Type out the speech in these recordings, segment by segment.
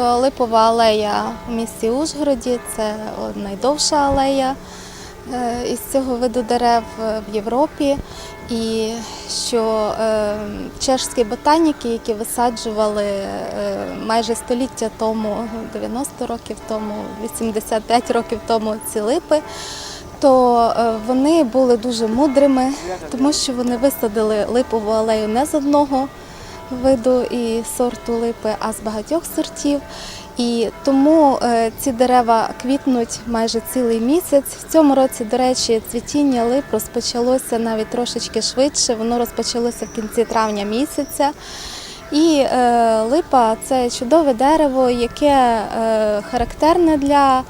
липова алея в місті Ужгороді. Це найдовша алея е, із цього виду дерев е, в Європі. І що е, чешські ботаніки, які висаджували майже століття тому, 90 років тому, 85 років тому ці липи, то вони були дуже мудрими, тому що вони висадили липову алею не з одного виду і сорту липи, а з багатьох сортів. І тому е, ці дерева квітнуть майже цілий місяць. В цьому році, до речі, цвітіння лип розпочалося навіть трошечки швидше. Воно розпочалося в кінці травня місяця. І е, липа це чудове дерево, яке е, характерне для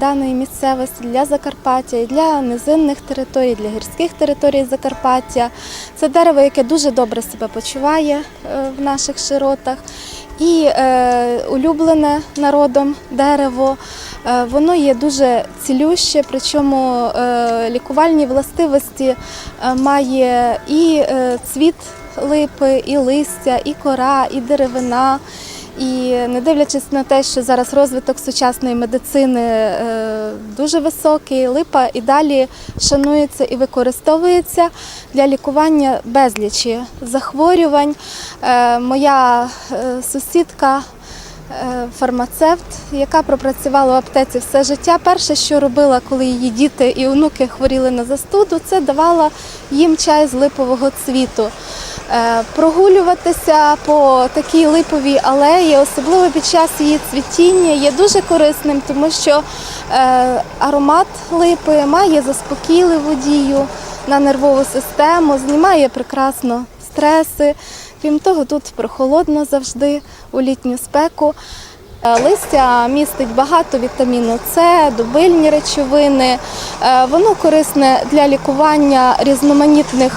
даної місцевості, для Закарпаття, і для низинних територій, для гірських територій Закарпаття. Це дерево, яке дуже добре себе почуває е, в наших широтах. І е, улюблене народом дерево, е, воно є дуже цілюще, причому е, лікувальні властивості е, має і е, цвіт липи, і листя, і кора, і деревина. І не дивлячись на те, що зараз розвиток сучасної медицини е, дуже високий, липа і далі шанується і використовується для лікування безлічі захворювань. Е, Моя е, сусідка фармацевт, яка пропрацювала в аптеці все життя. Перше, що робила, коли її діти і онуки хворіли на застуду, це давала їм чай з липового цвіту. Е, Прогулюватися по такій липовій алеї, особливо під час її цвітіння, є дуже корисним, тому що е, аромат липи має заспокійливу дію на нервову систему, знімає прекрасно стреси. Крім того, тут прохолодно завжди у літню спеку. Е, Листя містить багато вітаміну С, дубильні речовини. Е, Воно корисне для лікування різноманітних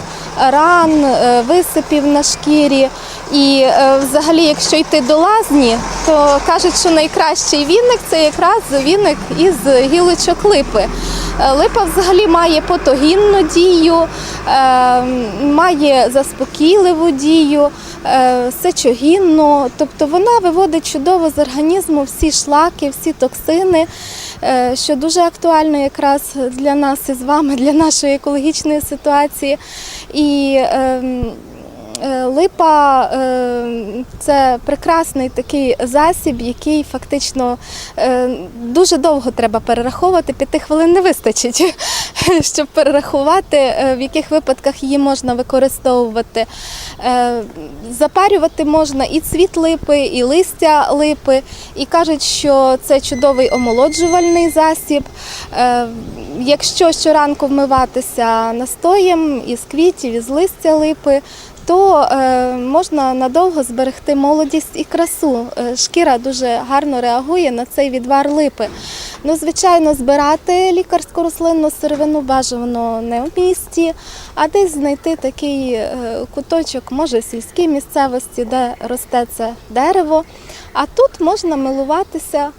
ран, е, висипів на шкірі. І взагалі, якщо йти до лазні, то кажуть, що найкращий віник це якраз віник із гілочок липи. Липа взагалі має потогінну дію, має заспокійливу дію, сечогінну, тобто вона виводить чудово з організму всі шлаки, всі токсини, е, що дуже актуально якраз для нас і з вами, для нашої екологічної ситуації. І ем, Е, Липа е, це прекрасний такий засіб, який фактично е, дуже довго треба перераховувати. П'яти хвилин не вистачить, щоб перерахувати, е, в яких випадках її можна використовувати. Е, Запарювати можна і цвіт липи, і листя липи. І кажуть, що це чудовий омолоджувальний засіб. Е, Якщо щоранку вмиватися настоєм із квітів, із листя липи, то е, можна надовго зберегти молодість і красу. Е, шкіра дуже гарно реагує на цей відвар липи. Ну, звичайно, збирати лікарську рослинну сировину бажано не в місті, а десь знайти такий е, куточок, може сільській місцевості, де росте це дерево. А тут можна милуватися